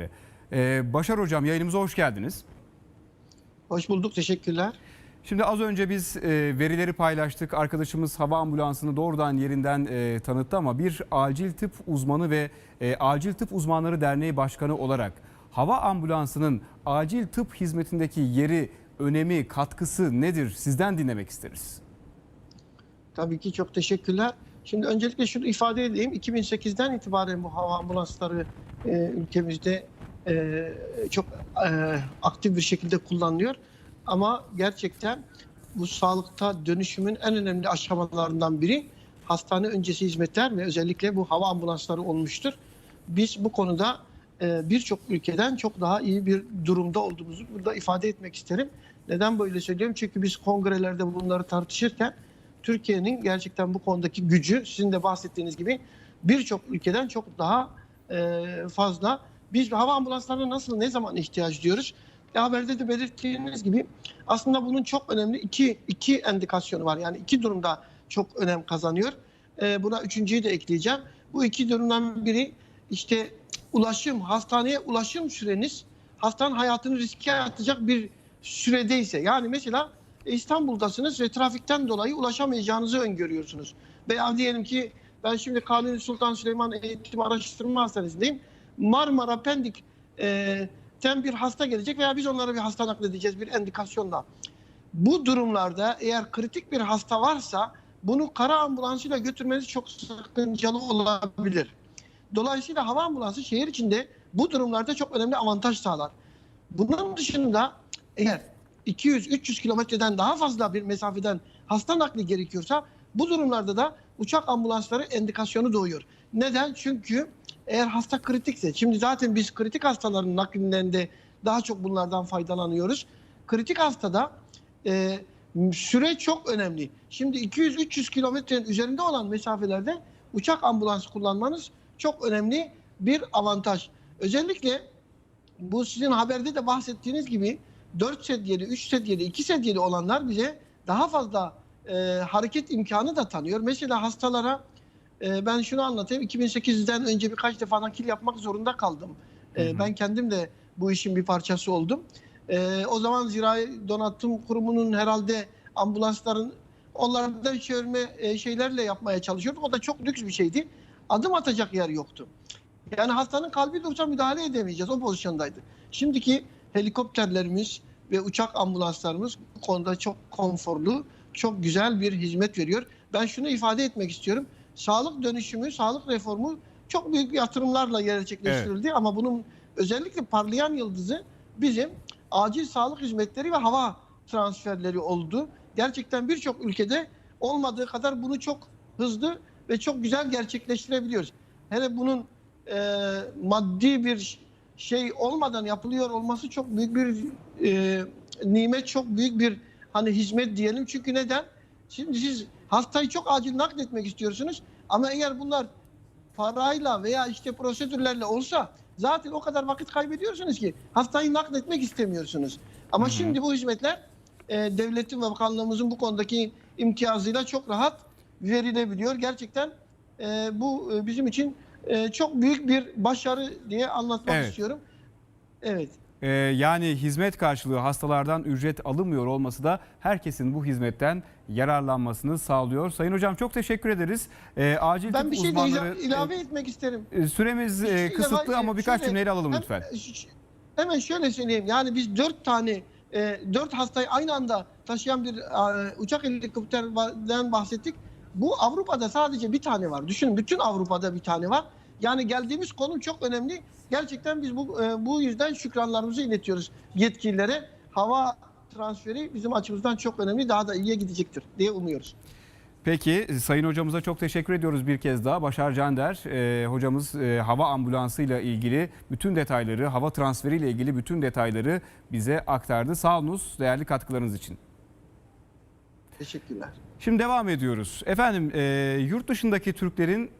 bizlerle. Ee, Başar Hocam yayınımıza hoş geldiniz. Hoş bulduk, teşekkürler. Şimdi az önce biz e, verileri paylaştık. Arkadaşımız hava ambulansını doğrudan yerinden e, tanıttı ama bir acil tıp uzmanı ve e, Acil Tıp Uzmanları Derneği Başkanı olarak hava ambulansının acil tıp hizmetindeki yeri, önemi, katkısı nedir? Sizden dinlemek isteriz. Tabii ki çok teşekkürler. Şimdi öncelikle şunu ifade edeyim. 2008'den itibaren bu hava ambulansları e, ülkemizde e, çok e, aktif bir şekilde kullanılıyor. Ama gerçekten bu sağlıkta dönüşümün en önemli aşamalarından biri hastane öncesi hizmetler ve özellikle bu hava ambulansları olmuştur. Biz bu konuda e, birçok ülkeden çok daha iyi bir durumda olduğumuzu burada ifade etmek isterim. Neden böyle söylüyorum? Çünkü biz kongrelerde bunları tartışırken Türkiye'nin gerçekten bu konudaki gücü sizin de bahsettiğiniz gibi birçok ülkeden çok daha e, fazla. Biz hava ambulanslarına nasıl ne zaman ihtiyaç diyoruz? E, haberde de belirttiğiniz gibi aslında bunun çok önemli iki, iki endikasyonu var. Yani iki durumda çok önem kazanıyor. E, buna üçüncüyü de ekleyeceğim. Bu iki durumdan biri işte ulaşım, hastaneye ulaşım süreniz hastanın hayatını riske atacak bir süredeyse. Yani mesela İstanbul'dasınız ve trafikten dolayı ulaşamayacağınızı öngörüyorsunuz. Veya diyelim ki ben şimdi Kanuni Sultan Süleyman Eğitim Araştırma Hastanesi'ndeyim. Marmara Pendik e, ten bir hasta gelecek veya biz onlara bir hasta nakledeceğiz bir endikasyonla. Bu durumlarda eğer kritik bir hasta varsa bunu kara ambulansıyla götürmeniz çok sakıncalı olabilir. Dolayısıyla hava ambulansı şehir içinde bu durumlarda çok önemli avantaj sağlar. Bunun dışında eğer 200-300 kilometreden daha fazla bir mesafeden hasta nakli gerekiyorsa bu durumlarda da uçak ambulansları endikasyonu doğuyor. Neden? Çünkü eğer hasta kritikse, şimdi zaten biz kritik hastaların naklinden de daha çok bunlardan faydalanıyoruz. Kritik hastada e, süre çok önemli. Şimdi 200-300 kilometrenin üzerinde olan mesafelerde uçak ambulansı kullanmanız çok önemli bir avantaj. Özellikle bu sizin haberde de bahsettiğiniz gibi 4 sedyeli, 3 sedyeli, 2 sedyeli olanlar bize daha fazla e, hareket imkanı da tanıyor. Mesela hastalara e, ben şunu anlatayım. 2008'den önce birkaç defa nakil yapmak zorunda kaldım. E, Hı hı. Ben kendim de bu işin bir parçası oldum. E, o zaman Zirai Donatım Kurumu'nun herhalde ambulansların onlardan çevirme e, şeylerle yapmaya çalışıyorduk. O da çok lüks bir şeydi. Adım atacak yer yoktu. Yani hastanın kalbi dursa müdahale edemeyeceğiz. O pozisyondaydı. Şimdiki helikopterlerimiz ve uçak ambulanslarımız bu konuda çok konforlu, çok güzel bir hizmet veriyor. Ben şunu ifade etmek istiyorum. Sağlık dönüşümü, sağlık reformu çok büyük yatırımlarla gerçekleştirildi ama bunun özellikle parlayan yıldızı bizim acil sağlık hizmetleri ve hava transferleri oldu. Gerçekten birçok ülkede olmadığı kadar bunu çok hızlı ve çok güzel gerçekleştirebiliyoruz. Hele bunun e, maddi bir şey olmadan yapılıyor olması çok büyük bir e, nimet, çok büyük bir hani hizmet diyelim. Çünkü neden? Şimdi siz hastayı çok acil nakletmek istiyorsunuz ama eğer bunlar parayla veya işte prosedürlerle olsa zaten o kadar vakit kaybediyorsunuz ki hastayı nakletmek istemiyorsunuz. Ama Hı hı. şimdi bu hizmetler e, devletin ve bakanlığımızın bu konudaki imtiyazıyla çok rahat verilebiliyor. Gerçekten e, bu e, bizim için e, çok büyük bir başarı diye anlatmak Evet. istiyorum. Evet. Ee, yani hizmet karşılığı hastalardan ücret alınmıyor olması da herkesin bu hizmetten yararlanmasını sağlıyor. Sayın Hocam çok teşekkür ederiz. Ee, acil Ben bir şey de uzmanları ila- ilave etmek isterim. e, süremiz e, şey kısıtlı ilave- ama birkaç şöyle, cümleyle alalım hem- lütfen. ş- Hemen şöyle söyleyeyim. Yani biz dört tane e, dört hastayı aynı anda taşıyan bir e, uçak helikopterden bahsettik. Bu Avrupa'da sadece bir tane var. Düşünün bütün Avrupa'da bir tane var. Yani geldiğimiz konum çok önemli. Gerçekten biz bu e, bu yüzden şükranlarımızı iletiyoruz yetkililere. Hava transferi bizim açımızdan çok önemli. Daha da iyiye gidecektir diye umuyoruz. Peki Sayın Hocamıza çok teşekkür ediyoruz bir kez daha. Başar Cander e, hocamız e, hava ambulansıyla ilgili bütün detayları, hava transferiyle ilgili bütün detayları bize aktardı. Sağ olunuz değerli katkılarınız için. Teşekkürler. Şimdi devam ediyoruz. Efendim e, yurt dışındaki Türklerin